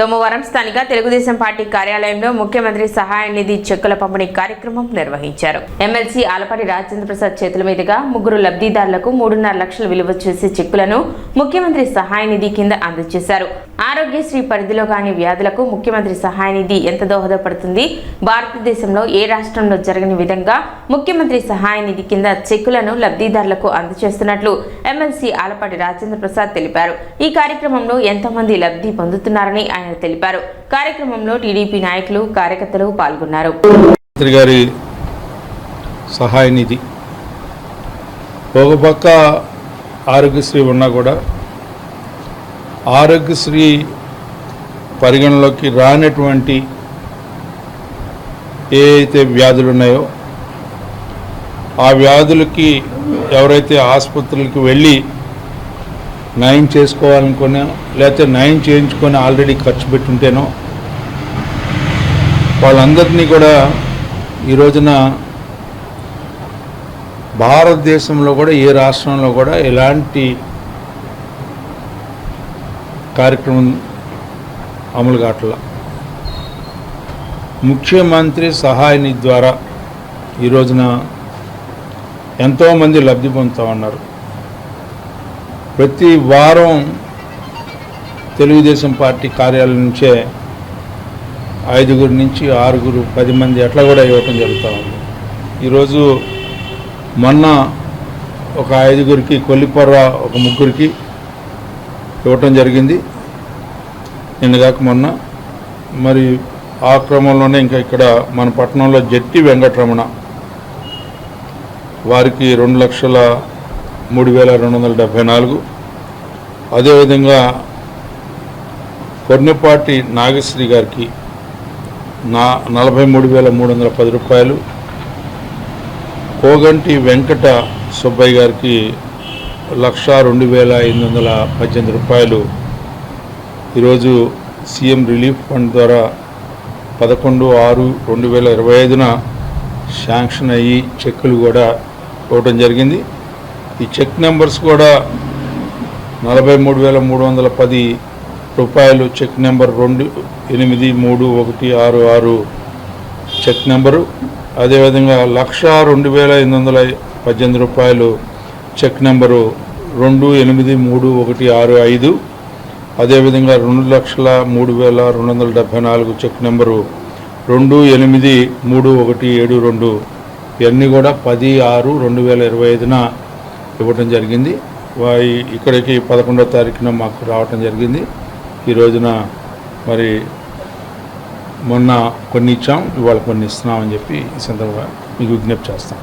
సోమవారం స్థానిక తెలుగుదేశం పార్టీ కార్యాలయంలో ముఖ్యమంత్రి సహాయ నిధి చెక్కుల పంపిణీ కార్యక్రమం నిర్వహించారు. ఎమ్మెల్సీ ఆలపాటి రాజేంద్ర ప్రసాద్ చేతుల మీదుగా ముగ్గురు లబ్ధిదారులకు మూడున్నర లక్షల విలువ చేసే చెక్కులను ముఖ్యమంత్రి సహాయ నిధి కింద అందజేశారు. ఆరోగ్యశ్రీ పరిధిలో కాని వ్యాధులకు ముఖ్యమంత్రి సహాయ నిధి ఎంత దోహదపడుతుంది? భారతదేశంలో ఏ రాష్ట్రంలో జరగని విధంగా ముఖ్యమంత్రి సహాయ నిధి కింద చెక్కులను లబ్ధిదారులకు అందజేస్తున్నట్లు ఎమ్మెల్సీ ఆలపాటి రాజేంద్ర ప్రసాద్ తెలిపారు. ఈ కార్యక్రమంలో ఎంతమంది లబ్ధి పొందుతున్నారని ఆయన తెలిపారు. కార్యక్రమంలో టీడీపీ నాయకులు కార్యకర్తలు పాల్గొన్నారు. మంత్రి గారి సహాయ నిధి ఒక పక్క ఆరోగ్యశ్రీ ఉన్నా కూడా ఆరోగ్యశ్రీ పరిగణలోకి రానటువంటి ఏ అయితే వ్యాధులు ఉన్నాయో ఆ వ్యాధులకి ఎవరైతే ఆసుపత్రులకి వెళ్ళి నయం చేసుకోవాలనుకునే లేకపోతే నయం చేయించుకొని ఆల్రెడీ ఖర్చు పెట్టుంటేనో వాళ్ళందరినీ కూడా ఈ రోజున భారతదేశంలో కూడా ఏ రాష్ట్రంలో కూడా ఎలాంటి కార్యక్రమం అమలు కావట్ల. ముఖ్యమంత్రి సహాయని ద్వారా ఈ రోజున ఎంతోమంది లబ్ధి పొందుతూ ఉన్నారు. ప్రతి వారం తెలుగుదేశం పార్టీ కార్యాలయం నుంచే ఐదుగురు నుంచి ఆరుగురు పది మంది అట్లా కూడా ఇవ్వటం జరుగుతూ ఉంది. ఈరోజు మొన్న ఒక ఐదుగురికి కొల్లిపొర్ర ఒక ముగ్గురికి ఇవ్వటం జరిగింది. నిన్నగాక మొన్న. మరి ఆ క్రమంలోనే ఇంకా ఇక్కడ మన పట్టణంలో జట్టి వెంకటరమణ వారికి రెండు లక్షల మూడు వేల రెండు వందల డెబ్భై నాలుగు. అదేవిధంగా కొన్నిపాటి నాగశ్రీ గారికి నా నలభై మూడు వేల మూడు వందల పది రూపాయలు. కోగంటి వెంకట సుబ్బయ్య గారికి లక్ష రెండు వేల ఎనిమిది వందల పద్దెనిమిది రూపాయలు. ఈరోజు సీఎం రిలీఫ్ ఫండ్ ద్వారా పదకొండు ఆరు రెండు వేల ఇరవై ఐదున శాంక్షన్ అయ్యి చెక్కులు కూడా ఇవ్వటం జరిగింది. ఈ చెక్ నెంబర్స్ కూడా నలభై మూడు వేల మూడు వందల పది రూపాయలు చెక్ నెంబర్ రెండు ఎనిమిది మూడు ఒకటి ఆరు ఆరు చెక్ నెంబరు. అదేవిధంగా లక్ష రెండు వేల ఎనిమిది వందల పద్దెనిమిది రూపాయలు చెక్ నెంబరు రెండు ఎనిమిది మూడు ఒకటి ఆరు ఐదు. అదేవిధంగా రెండు లక్షల మూడు వేల రెండు వందల డెబ్భై నాలుగు చెక్ నెంబరు రెండు ఎనిమిది మూడు ఒకటి ఏడు రెండు. ఇవన్నీ కూడా పది ఆరు రెండు వేల ఇరవై ఐదున ఇవ్వటం జరిగింది. వారి ఇక్కడికి పదకొండో తారీఖున మాకు రావటం జరిగింది. ఈ రోజున మరి మొన్న కొన్ని ఇచ్చాం ఇవాళ కొన్ని ఇస్తున్నామని చెప్పి ఈ సందర్భంగా మీకు విజ్ఞప్తి చేస్తాం.